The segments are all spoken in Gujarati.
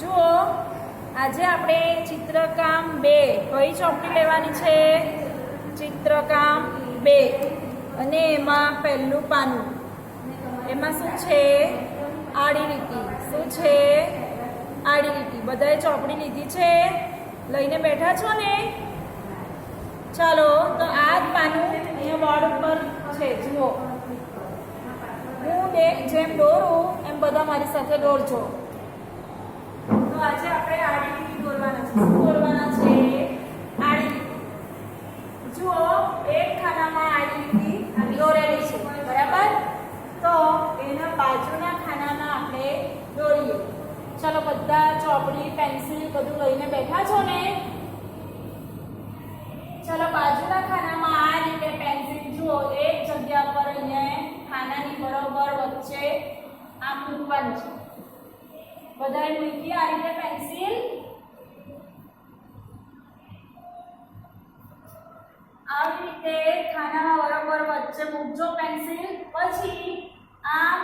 જુઓ, આજે આપણે ચિત્રકામ બે. કઈ ચોપડી લેવાની છે? ચિત્રકામ બે. અને એમાં પહેલું પાનું. એમાં શું છે? આડી લીટી. શું છે? આડી લીટી. બધાએ ચોપડી લીધી છે? લઈને બેઠા છો ને? ચાલો, તો આ જ પાનું અહીંયા બોર્ડ ઉપર છે. જુઓ. હું જેમ દોરું, એમ બધા મારી સાથે દોરજો. તો આજે આપણે આડી લીટી દોરવાના છે. દોરવાના છે? આડી. લીટી જુઓ, એક ખાનામાં આડી લીટી દોરેલી છે. બરાબર? તો એના બાજુના ખાનામાં આપણે દોરીએ. ચાલો, બધા ચોપડી, પેન્સિલ બધું લઈને બેઠા છો ને? ચલો, બાજુના ખાનામાં આ રીતે પેન્સિલ જુઓ. એક જગ્યા પર અહીંયા ખાનાની બરોબર વચ્ચે આમ મૂકવાનું છે. બધાએ મૂકી આ રીતે પેન્સિલ આવી રીતે ખાનામાં બરોબર વચ્ચે મૂકજો પેન્સિલ પછી આમ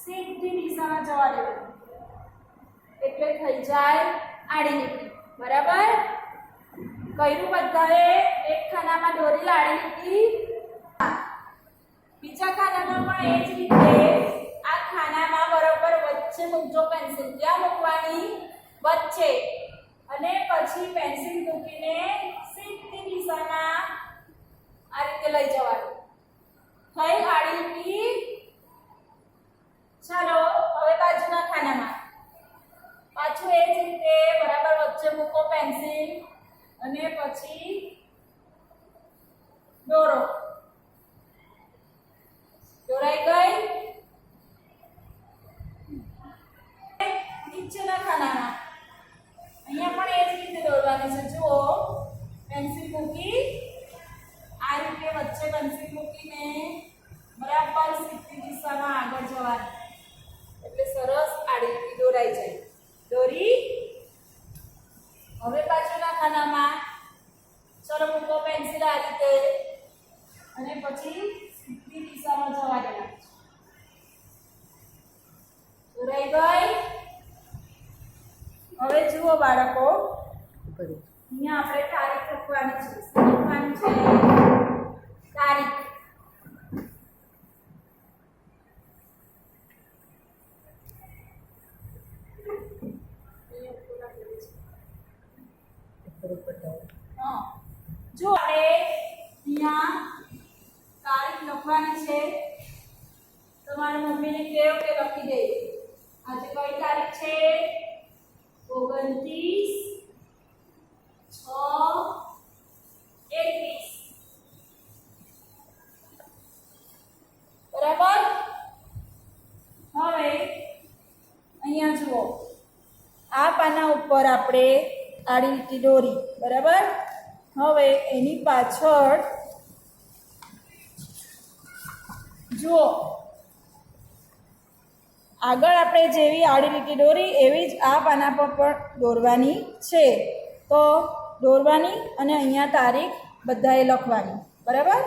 સીધી દિશામાં જવા દેવાનું એટલે થઈ જાય આડી લીટી બરાબર? કર્યું બધાએ? એક ખાનામાં દોરી લાડી લીધી બીજા ખાનામાં પણ એ જ રીતે આ વચ્ચે મૂકજો પેન્સિલ ક્યાં મૂકવાની? વચ્ચે. અને પછી પેન્સિલ મૂકીને સીધી દિશાના આ રીતે લઈ જવાનું. થઈ આડી પી ચાલો, હવે બાજુના ખાનામાં. પાછું એ જ રીતે બરાબર વચ્ચે મૂકો પેન્સિલ અને પછી દોરો. દોરાઈ ગઈ નીચેના ખાનામાં અહીંયા પણ એ જ રીતે દોરવાની છે જુઓ પેન્સિલ મૂકી આ રીતે વચ્ચે પેન્સિલ મૂકીને બરાબર સીધી દિશામાં આગળ જવાનું એટલે સરસ આડી લીટી દોરાઈ જાય દોરી હવે બાજુના ખાનામાં ચલો મૂકો પેન્સિલ આ રીતે અને પછી સીધી દિશામાં જવા દેવા દોરાઈ ગઈ હવે જુઓ બાળકો. અહીંયા આપણે તારીખ લખવાની છે. લખવાની છે તારીખ. હા. જો આપણે અહીંયા તારીખ લખવાની છે. તમારી મમ્મીને કહેવો કે લખી દે આજે કઈ તારીખ છે ઓગણત્રીસ છ, એકવીસ. બરાબર? હવે અહીંયા જુઓ. આ પાના ઉપર આપણે આડી લીટી દોરી. બરાબર? હવે એની પાછળ જુઓ. આગળ આપણે જેવી આડી લીટી દોરી, એવી જ આ પાના પર પણ દોરવાની છે. તો દોરવાની અને અહીંયા તારીખ બધાએ લખવાની. બરાબર?